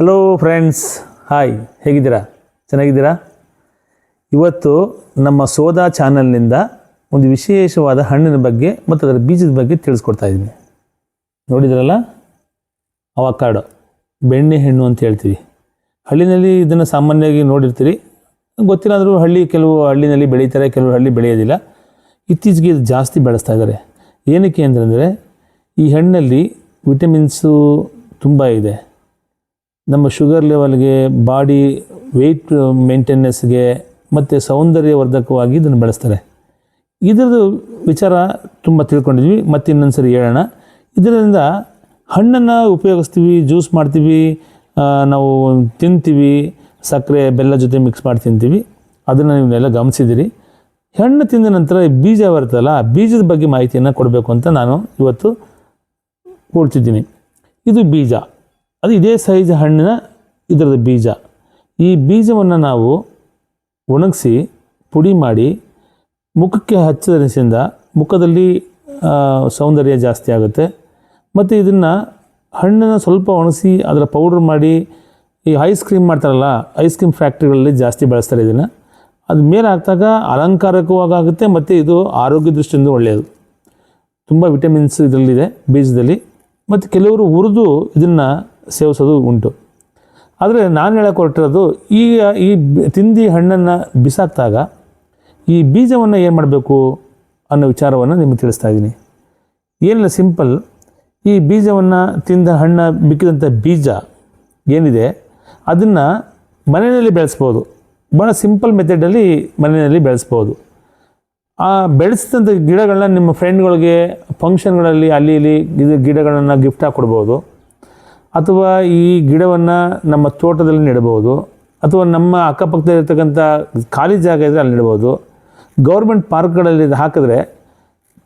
Hello friends hi ಹೇಗಿದ್ದೀರಾ? ಚೆನ್ನಾಗಿದ್ದೀರಾ? ಇವತ್ತು ನಮ್ಮ ಸೋದಾ ಚಾನಲ್ನಿಂದ ಒಂದು ವಿಶೇಷವಾದ ಹಣ್ಣಿನ ಬಗ್ಗೆ ಮತ್ತು ಅದರ ಬೀಜದ ಬಗ್ಗೆ ತಿಳಿಸ್ಕೊಡ್ತಾ ಇದ್ದೀನಿ. ನೋಡಿದ್ರಲ್ಲ? ಅವಕಾಡೋ, ಬೆಣ್ಣೆ ಹಣ್ಣು ಅಂತ ಹೇಳ್ತೀವಿ. ಹಳ್ಳಿನಲ್ಲಿ ಇದನ್ನು ಸಾಮಾನ್ಯವಾಗಿ ನೋಡಿರ್ತೀರಿ. ಗೊತ್ತಿಲ್ಲ ಅಂದರೂ ಹಳ್ಳಿ ಕೆಲವು ಹಳ್ಳಿನಲ್ಲಿ ಬೆಳೀತಾರೆ, ಕೆಲವು ಹಳ್ಳಿ ಬೆಳೆಯೋದಿಲ್ಲ. ಇತ್ತೀಚೆಗೆ ಇದು ಜಾಸ್ತಿ ಬೆಳೆಸ್ತಾ ಇದ್ದಾರೆ ಏನಕ್ಕೆ ಅಂತಂದರೆ ಈ ಹಣ್ಣಲ್ಲಿ ವಿಟಮಿನ್ಸು ತುಂಬ ಇದೆ. ನಮ್ಮ ಶುಗರ್ ಲೆವೆಲ್ಗೆ, ಬಾಡಿ ವೆಯ್ಟ್ ಮೇಂಟೆನೆನ್ಸ್ಗೆ ಮತ್ತು ಸೌಂದರ್ಯವರ್ಧಕವಾಗಿ ಇದನ್ನು ಬಳಸ್ತಾರೆ. ಇದರದ್ದು ವಿಚಾರ ತುಂಬ ತಿಳ್ಕೊಂಡಿದ್ವಿ ಮತ್ತೆ ಇನ್ನೊಂದು ಸರಿ ಹೇಳೋಣ. ಇದರಿಂದ ಹಣ್ಣನ್ನು ಉಪಯೋಗಿಸ್ತೀವಿ, ಜ್ಯೂಸ್ ಮಾಡ್ತೀವಿ ನಾವು ತಿಂತೀವಿ, ಸಕ್ಕರೆ, ಬೆಲ್ಲ ಜೊತೆ ಮಿಕ್ಸ್ ಮಾಡಿ ತಿಂತೀವಿ. ಅದನ್ನು ನೀವೆಲ್ಲ ಗಮನಿಸಿದ್ದೀರಿ. ಹಣ್ಣು ತಿಂದ ನಂತರ ಬೀಜ ಬರುತ್ತಲ್ಲ, ಆ ಬೀಜದ ಬಗ್ಗೆ ಮಾಹಿತಿಯನ್ನು ಕೊಡಬೇಕು ಅಂತ ನಾನು ಇವತ್ತು ಕೊಡ್ತಿದ್ದೀನಿ. ಇದು ಬೀಜ. ಅದು ಇದೇ ಸೈಜ್ ಹಣ್ಣಿನ ಇದರದ ಬೀಜ. ಈ ಬೀಜವನ್ನು ನಾವು ಒಣಗಿಸಿ ಪುಡಿ ಮಾಡಿ ಮುಖಕ್ಕೆ ಹಚ್ಚೋದ್ರಿಂದ ಮುಖದಲ್ಲಿ ಸೌಂದರ್ಯ ಜಾಸ್ತಿ ಆಗುತ್ತೆ. ಮತ್ತು ಇದನ್ನು ಹಣ್ಣನ್ನು ಸ್ವಲ್ಪ ಒಣಗಿಸಿ ಅದರ ಪೌಡ್ರ್ ಮಾಡಿ, ಈ ಐಸ್ ಕ್ರೀಮ್ ಮಾಡ್ತಾರಲ್ಲ ಐಸ್ ಕ್ರೀಮ್ ಫ್ಯಾಕ್ಟ್ರಿಗಳಲ್ಲಿ ಜಾಸ್ತಿ ಬಳಸ್ತಾರೆ ಇದನ್ನು. ಅದು ಮೇಲೆ ಹಾಕಿದಾಗ ಅಲಂಕಾರಕವಾಗುತ್ತೆ ಮತ್ತು ಇದು ಆರೋಗ್ಯ ದೃಷ್ಟಿಯಿಂದ ಒಳ್ಳೆಯದು. ತುಂಬ ವಿಟಮಿನ್ಸ್ ಇದರಲ್ಲಿದೆ ಬೀಜದಲ್ಲಿ. ಮತ್ತು ಕೆಲವರು ಹುರಿದು ಇದನ್ನು ಸೇವಿಸೋದು ಉಂಟು. ಆದರೆ ನಾನು ಹೇಳಕ್ಕೆ ಹೊರಟಿರೋದು ಈ ಬ- ತಿಂದಿ ಹಣ್ಣನ್ನು ಬಿಸಾಕ್ದಾಗ ಈ ಬೀಜವನ್ನು ಏನು ಮಾಡಬೇಕು ಅನ್ನೋ ವಿಚಾರವನ್ನು ನಿಮಗೆ ತಿಳಿಸ್ತಾ ಇದ್ದೀನಿ. ಏನಿಲ್ಲ, ಸಿಂಪಲ್. ಈ ಬೀಜವನ್ನು ತಿಂದ ಹಣ್ಣು ಬಿಕ್ಕಿದಂಥ ಬೀಜ ಏನಿದೆ, ಅದನ್ನು ಮನೆಯಲ್ಲಿ ಬೆಳೆಸ್ಬೋದು. ಭಾಳ ಸಿಂಪಲ್ ಮೆಥಡಲ್ಲಿ ಮನೆಯಲ್ಲಿ ಬೆಳೆಸ್ಬೋದು. ಆ ಬೆಳೆಸಿದಂಥ ಗಿಡಗಳನ್ನ ನಿಮ್ಮ ಫ್ರೆಂಡ್ಗಳಿಗೆ ಫಂಕ್ಷನ್ಗಳಲ್ಲಿ ಅಲ್ಲಿ, ಇಲ್ಲಿ ಗಿಡಗಳನ್ನು ಗಿಫ್ಟಾಗಿ ಕೊಡ್ಬೋದು ಅಥವಾ ಈ ಗಿಡವನ್ನು ನಮ್ಮ ತೋಟದಲ್ಲಿ ನೆಡಬಹುದು, ಅಥವಾ ನಮ್ಮ ಅಕ್ಕಪಕ್ಕದಲ್ಲಿರ್ತಕ್ಕಂಥ ಖಾಲಿ ಜಾಗ ಇದ್ದರೆ ಅಲ್ಲಿ ನೆಡ್ಬೋದು ಗೌರ್ಮೆಂಟ್ ಪಾರ್ಕ್ಗಳಲ್ಲಿ ಇದು ಹಾಕಿದ್ರೆ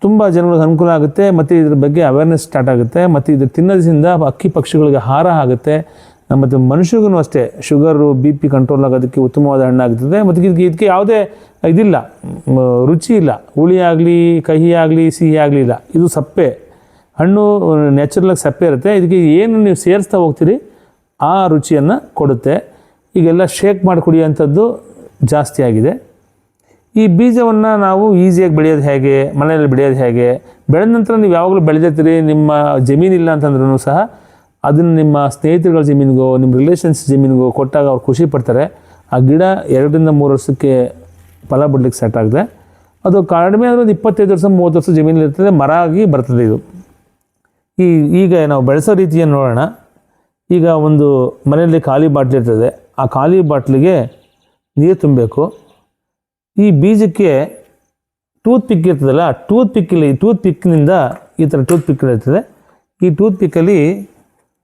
ತುಂಬ ಜನಗಳಿಗೆ ಅನುಕೂಲ ಆಗುತ್ತೆ, ಮತ್ತು ಇದ್ರ ಬಗ್ಗೆ ಅವೇರ್ನೆಸ್ ಸ್ಟಾರ್ಟ್ ಆಗುತ್ತೆ, ಮತ್ತು ಇದು ತಿನ್ನೋದ್ರಿಂದ ಅಕ್ಕಿ ಪಕ್ಷಿಗಳಿಗೆ ಹಾರ ಆಗುತ್ತೆ, ಮತ್ತು ಮನುಷ್ಯರಿಗೂ ಅಷ್ಟೇ ಶುಗರು ಬಿ ಪಿ ಕಂಟ್ರೋಲ್ ಆಗೋದಕ್ಕೆ ಉತ್ತಮವಾದ ಹಣ್ಣಾಗುತ್ತದೆ ಮತ್ತು ಇದಕ್ಕೆ ಇದಕ್ಕೆ ಯಾವುದೇ ಇದಿಲ್ಲ ರುಚಿ ಇಲ್ಲ. ಹುಳಿ ಆಗಲಿ, ಕಹಿ ಆಗಲಿ, ಸಿಹಿ ಆಗಲಿ ಇಲ್ಲ. ಇದು ಸಪ್ಪೆ. ಹಣ್ಣು ನ್ಯಾಚುರಲಾಗಿ ಸಪ್ಪೆ ಇರುತ್ತೆ. ಇದಕ್ಕೆ ಏನು ನೀವು ಸೇರಿಸ್ತಾ ಹೋಗ್ತೀರಿ, ಆ ರುಚಿಯನ್ನು ಕೊಡುತ್ತೆ. ಈಗೆಲ್ಲ ಶೇಕ್ ಮಾಡಿ ಕುಡಿಯೋಂಥದ್ದು ಜಾಸ್ತಿ ಆಗಿದೆ. ಈ ಬೀಜವನ್ನು ನಾವು ಈಸಿಯಾಗಿ ಬೆಳೆಯೋದು ಹೇಗೆ, ಮನೆಯಲ್ಲಿ ಬೆಳೆಯೋದು ಹೇಗೆ, ಬೆಳೆದ ನಂತರ ನೀವು ಯಾವಾಗಲೂ ಬೆಳೆದಿರ್ತೀರಿ, ನಿಮ್ಮ ಜಮೀನಿಲ್ಲ ಅಂತಂದ್ರೂ ಸಹ, ಅದನ್ನು ನಿಮ್ಮ ಸ್ನೇಹಿತರುಗಳ ಜಮೀನಿಗೋ, ನಿಮ್ಮ ರಿಲೇಷನ್ಸ್ ಜಮೀನಿಗೋ ಕೊಟ್ಟಾಗ ಅವ್ರು ಖುಷಿ ಪಡ್ತಾರೆ. ಆ ಗಿಡ ಎರಡರಿಂದ ಮೂರು ವರ್ಷಕ್ಕೆ ಫಲ ಬಿಡ್ಲಿಕ್ಕೆ ಸ್ಟಾರ್ಟ್ ಆಗಿದೆ ಅದು ಕಡಿಮೆ ಅಂದರೆ ಒಂದು ಇಪ್ಪತ್ತೈದು ವರ್ಷ, ಮೂವತ್ತು ವರ್ಷ ಜಮೀನಲ್ಲಿ ಇರ್ತದೆ. ಮರ ಆಗಿ ಬರ್ತದೆ ಇದು. ಈ ಈಗ ನಾವು ಬೆಳೆಸೋ ರೀತಿಯನ್ನು ನೋಡೋಣ. ಈಗ ಒಂದು ಮನೆಯಲ್ಲಿ ಖಾಲಿ ಬಾಟ್ಲಿ ಇರ್ತದೆ. ಆ ಖಾಲಿ ಬಾಟ್ಲಿಗೆ ನೀರು ತುಂಬಬೇಕು. ಈ ಬೀಜಕ್ಕೆ ಟೂತ್ ಪಿಕ್ ಇರ್ತದಲ್ಲ ಟೂತ್ ಪಿಕ್ಕಲ್ಲಿ ಟೂತ್ ಪಿಕ್ನಿಂದ ಈ ಥರ ಟೂತ್ ಪಿಕ್ ಇರ್ತದೆ. ಈ ಟೂತ್ ಪಿಕ್ಕಲ್ಲಿ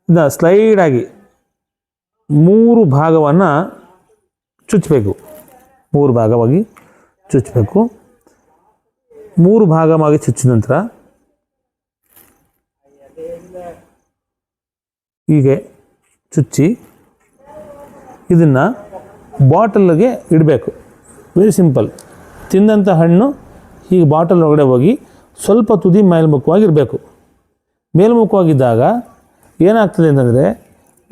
ಇದನ್ನ ಸ್ಲೈಡಾಗಿ ಮೂರು ಭಾಗವನ್ನು ಚುಚ್ಚಬೇಕು ಮೂರು ಭಾಗವಾಗಿ ಚುಚ್ಚಬೇಕು ಮೂರು ಭಾಗವಾಗಿ ಚುಚ್ಚಿದ ನಂತರ ಹೀಗೆ ಚುಚ್ಚಿ ಇದನ್ನು ಬಾಟಲ್ಗೆ ಇಡಬೇಕು. ವೆರಿ ಸಿಂಪಲ್ ತಿಂದಂಥ ಹಣ್ಣು ಹೀಗೆ ಬಾಟಲ್ ಒಳಗಡೆ ಹೋಗಿ ಸ್ವಲ್ಪ ತುದಿ ಮೇಲ್ಮುಖವಾಗಿರಬೇಕು ಮೇಲ್ಮುಖವಾಗಿದ್ದಾಗ ಏನಾಗ್ತದೆ ಅಂತಂದರೆ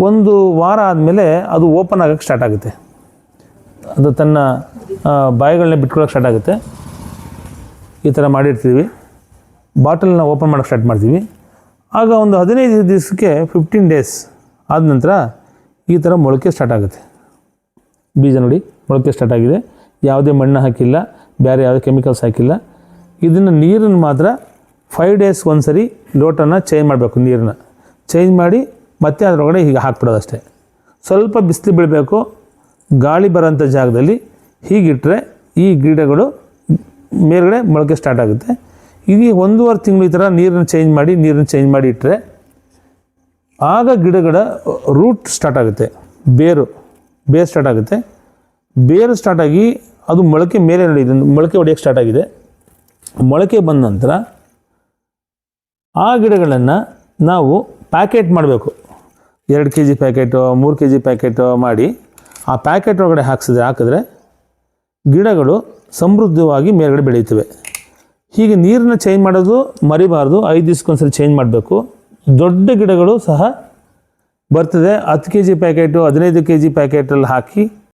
ಒಂದು ವಾರ ಆದಮೇಲೆ ಅದು ಓಪನ್ ಆಗೋಕ್ಕೆ ಸ್ಟಾರ್ಟ್ ಆಗುತ್ತೆ. ಅದು ತನ್ನ ಬಾಯಿಗಳನ್ನ ಬಿಟ್ಕೊಳ್ಳೋಕೆ ಸ್ಟಾರ್ಟ್ ಆಗುತ್ತೆ. ಈ ಥರ ಮಾಡಿರ್ತೀವಿ. ಬಾಟಲ್ನ ಓಪನ್ ಮಾಡೋಕ್ಕೆ ಸ್ಟಾರ್ಟ್ ಮಾಡ್ತೀವಿ. ಆಗ ಒಂದು ಹದಿನೈದು ದಿವಸಕ್ಕೆ ಫಿಫ್ಟೀನ್ ಡೇಸ್ ಆದ ನಂತರ ಈ ಥರ ಮೊಳಕೆ ಸ್ಟಾರ್ಟ್ ಆಗುತ್ತೆ. ಬೀಜ ನೋಡಿ, ಮೊಳಕೆ ಸ್ಟಾರ್ಟ್ ಆಗಿದೆ. ಯಾವುದೇ ಮಣ್ಣು ಹಾಕಿಲ್ಲ, ಬೇರೆ ಯಾವುದೇ ಕೆಮಿಕಲ್ಸ್ ಹಾಕಿಲ್ಲ. ಇದನ್ನು ನೀರನ್ನು ಮಾತ್ರ ಫೈವ್ ಡೇಸ್ ಒಂದು ಸರಿ ಲೋಟನ ಚೇಂಜ್ ಮಾಡಬೇಕು ನೀರನ್ನ. ಚೇಂಜ್ ಮಾಡಿ ಮತ್ತೆ ಅದರೊಳಗಡೆ ಹೀಗೆ ಹಾಕ್ಬಿಡೋದಷ್ಟೇ ಸ್ವಲ್ಪ ಬಿಸಿಲು ಬೀಳಬೇಕು, ಗಾಳಿ ಬರೋಂಥ ಜಾಗದಲ್ಲಿ ಹೀಗಿಟ್ಟರೆ ಈ ಗಿಡಗಳು ಮೇಲ್ಗಡೆ ಮೊಳಕೆ ಸ್ಟಾರ್ಟ್ ಆಗುತ್ತೆ. ಈಗ ಒಂದೂವರೆ ತಿಂಗಳು ಈ ಥರ ನೀರನ್ನು ಚೇಂಜ್ ಮಾಡಿ ನೀರನ್ನು ಚೇಂಜ್ ಮಾಡಿ ಇಟ್ಟರೆ ಆಗ ಗಿಡಗಳ ರೂಟ್ ಸ್ಟಾರ್ಟ್ ಆಗುತ್ತೆ. ಬೇರು ಬೇರು ಸ್ಟಾರ್ಟ್ ಆಗುತ್ತೆ. ಬೇರು ಸ್ಟಾರ್ಟ್ ಆಗಿ ಅದು ಮೊಳಕೆ ಮೇಲೆ ನಡೆಯುತ್ತೆ. ಮೊಳಕೆ ಹೊಡೆಯೋಕ್ಕೆ ಸ್ಟಾರ್ಟ್ ಆಗಿದೆ. ಮೊಳಕೆ ಬಂದ ನಂತರ ಆ ಗಿಡಗಳನ್ನು ನಾವು ಪ್ಯಾಕೆಟ್ ಮಾಡಬೇಕು. ಎರಡು ಕೆ ಜಿ ಪ್ಯಾಕೆಟು ಮೂರು ಕೆ ಜಿ ಪ್ಯಾಕೆಟು ಮಾಡಿ ಆ ಪ್ಯಾಕೆಟ್ ಒಳಗಡೆ ಹಾಕ್ಸಿದ್ರೆ, ಹಾಕಿದ್ರೆ ಗಿಡಗಳು ಸಮೃದ್ಧವಾಗಿ ಮೇಲುಗಡೆ ಬೆಳೆಯುತ್ತವೆ. ಹೀಗೆ ನೀರನ್ನ ಚೇಂಜ್ ಮಾಡೋದು ಮರಿಬಾರ್ದು, ಐದು ದಿವ್ಸಕ್ಕೊಂದ್ಸರಿ ಚೇಂಜ್ ಮಾಡಬೇಕು. ದೊಡ್ಡ ಗಿಡಗಳು ಸಹ ಬರ್ತದೆ. ಹತ್ತು ಕೆ ಜಿ ಪ್ಯಾಕೆಟು ಹದಿನೈದು ಕೆ ಜಿ ಪ್ಯಾಕೆಟಲ್ಲಿ ಹಾಕಿ